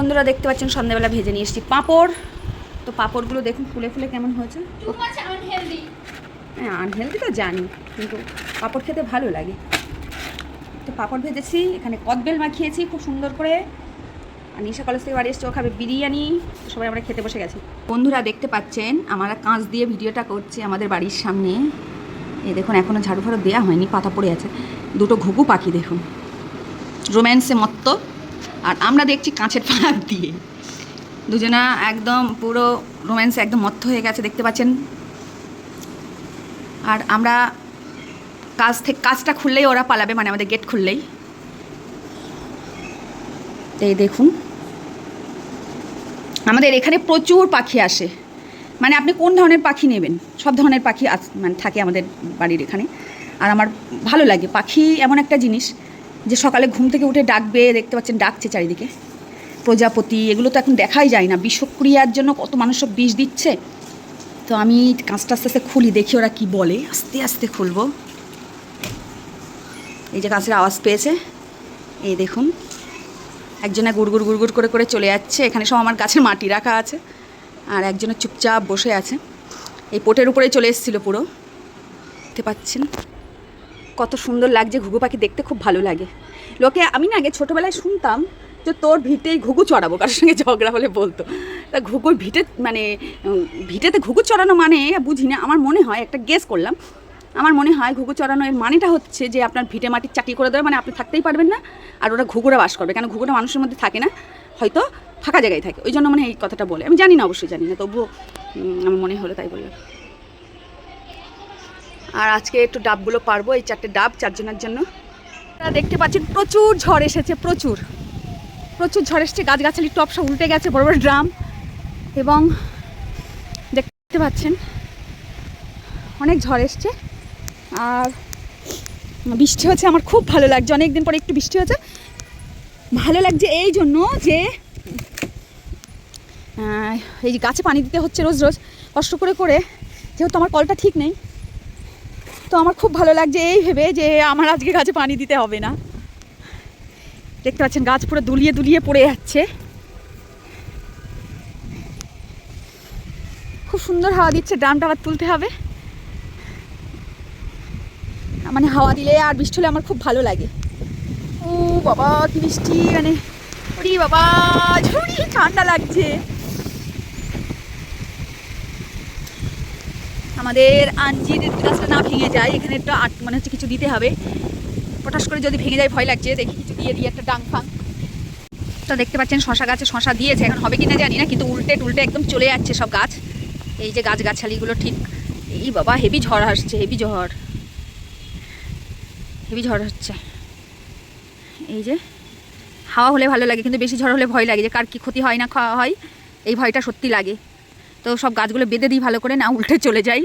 বন্ধুরা দেখতে পাচ্ছেন সন্ধ্যাবেলা ভেজে নিয়ে এসেছি পাঁপড়। তো পাঁপড়গুলো দেখুন ফুলে ফুলে কেমন হয়েছে. হ্যাঁ আনহেলদি তো জানি কিন্তু পাঁপড় খেতে ভালো লাগে। তো পাঁপড় ভেজেছি এখানে কদবেল মাখিয়েছি খুব সুন্দর করে। আর নিশা কলেজ থেকে বাড়ি এসছে ও খাবে বিরিয়ানি। সবাই আমরা খেতে বসে গেছি। বন্ধুরা দেখতে পাচ্ছেন আমরা কাঁচ দিয়ে ভিডিওটা করছি আমাদের বাড়ির সামনে। এই দেখুন এখনও ঝাড়ু ফাড়ু দেওয়া হয়নি পাতা পড়ে আছে। দুটো ঘুঘু পাখি দেখুন। রোম্যান্সে মত্ত। আর আমরা দেখছি কাঁচের ফাঁক দিয়ে। দুজনা একদম পুরো রোম্যান্সে একদম মত্ত হয়ে গেছে, দেখতে পাচ্ছেন? আর আমরা কাজ থেকে কাজটা খুললেই ওরা পালাবে মানে আমাদের গেট খুললেই। এই দেখুন। আমাদের এখানে প্রচুর পাখি আসে। মানে আপনি কোন ধরনের পাখি নেবেন? সব ধরনের পাখি মানে থাকে আমাদের বাড়ির এখানে। আর আমার ভালো লাগে, পাখি এমন একটা জিনিস যে সকালে ঘুম থেকে উঠে ডাকবে, দেখতে পাচ্ছেন ডাকছে চারিদিকে। প্রজাপতি, এগুলো তো এখন দেখাই যায় না। বিষক্রিয়ার জন্য কত মানুষ সব বিষ দিচ্ছে। তো আমি কাঁচটা আস্তে আস্তে খুলি, দেখি ওরা কি বলে। আস্তে আস্তে খুলবো। এই যে কাঁচের আওয়াজ পেয়েছে। এই দেখুন, একজনে গুড়গুড় গুড়গুড় করে করে চলে যাচ্ছে। এখানে সব আমার গাছের মাটি রাখা আছে। আর একজনে চুপচাপ বসে আছে। এই পোটের উপরে চলে এসেছিল পুরো। দেখতে পাচ্ছেন? কত সুন্দর লাগছে ঘুঘু পাখি দেখতে, খুব ভালো লাগে। লোকে, আমি না আগে ছোটোবেলায় শুনতাম যে তোর ভিটেই ঘুঘু চড়াবো, কারোর সঙ্গে ঝগড়া হলে বলতো। তা ঘুঘুর ভিটে মানে ভিটেতে ঘুঘু চড়ানো মানে বুঝি না আমার মনে হয়, একটা গেস করলাম। আমার মনে হয় ঘুঘু চড়ানো এর মানেটা হচ্ছে যে আপনার ভিটে মাটির চাকরি করে দেবে মানে আপনি থাকতেই পারবেন না, আর ওরা ঘুঘুরা বাস করবে, কেন ঘুঘুরা মানুষের মধ্যে থাকে না, হয়তো ফাঁকা জায়গায় থাকে। ওই জন্য মানে এই কথাটা বলে। আমি জানি না, অবশ্যই জানি না, তবুও আমার মনে হলো তাই বললাম। আর আজকে একটু ডাবগুলো পারব, এই চারটে ডাব চারজনের জন্য। দেখতে পাচ্ছেন প্রচুর ঝড় এসেছে, প্রচুর। প্রচুর ঝড় এসেছে গাছগাছালির টপ সব উল্টে গেছে, বড় বড় ড্রাম। এবং দেখতে পাচ্ছেন, অনেক ঝড় এসছে। আর বৃষ্টি হচ্ছে আমার খুব ভালো লাগছে। অনেক দিন পরে একটু বৃষ্টি হচ্ছে ভালো লাগছে এই জন্য যে এই গাছে পানি দিতে হচ্ছে রোজ রোজ, কষ্ট করে করে, যেহেতু আমার কলটা ঠিক নেই তো আমার খুব ভালো লাগছে এই ভেবে যে আমার আজকে গাছে পানি দিতে হবে না। দেখতে পাচ্ছেন, গাছ পুরো দুলিয়ে দুলিয়ে পড়ে যাচ্ছে। খুব সুন্দর হাওয়া দিচ্ছে, ড্রামটা আবার তুলতে হবে। মানে হাওয়া দিলে আর বৃষ্টি হলে আমার খুব ভালো লাগে। ও বাবা, কি বৃষ্টি মানে ওরে বাবা ঠান্ডা লাগছে। আমাদের আঞ্জির গাছটা না ভেঙে যায়, এখানে একটা আট মানে হচ্ছে কিছু দিতে হবে। পটাশ করে যদি ভেঙে যায়, ভয় লাগছে। দেখি কিছু দিয়ে দিই, একটা ডাং ফাং। তো দেখতে পাচ্ছেন, শশা গাছে শশা দিয়েছে। এখন হবে কিনা জানি না, কিন্তু উল্টে টুলটে একদম চলে যাচ্ছে সব গাছ। এই যে গাছ গাছালিগুলো ঠিক, এই বাবা, হেভি ঝড় আসছে, হেভি ঝড়। হেভি ঝড় হচ্ছে এই যে, হাওয়া হলে ভালো লাগে, কিন্তু বেশি ঝড় হলে ভয় লাগে যে কার কি ক্ষতি হয় না, খাওয়া হয়। এই ভয়টা সত্যি লাগে। তো সব গাছগুলো বেঁধে দিই ভালো করে না উল্টে চলে যাই।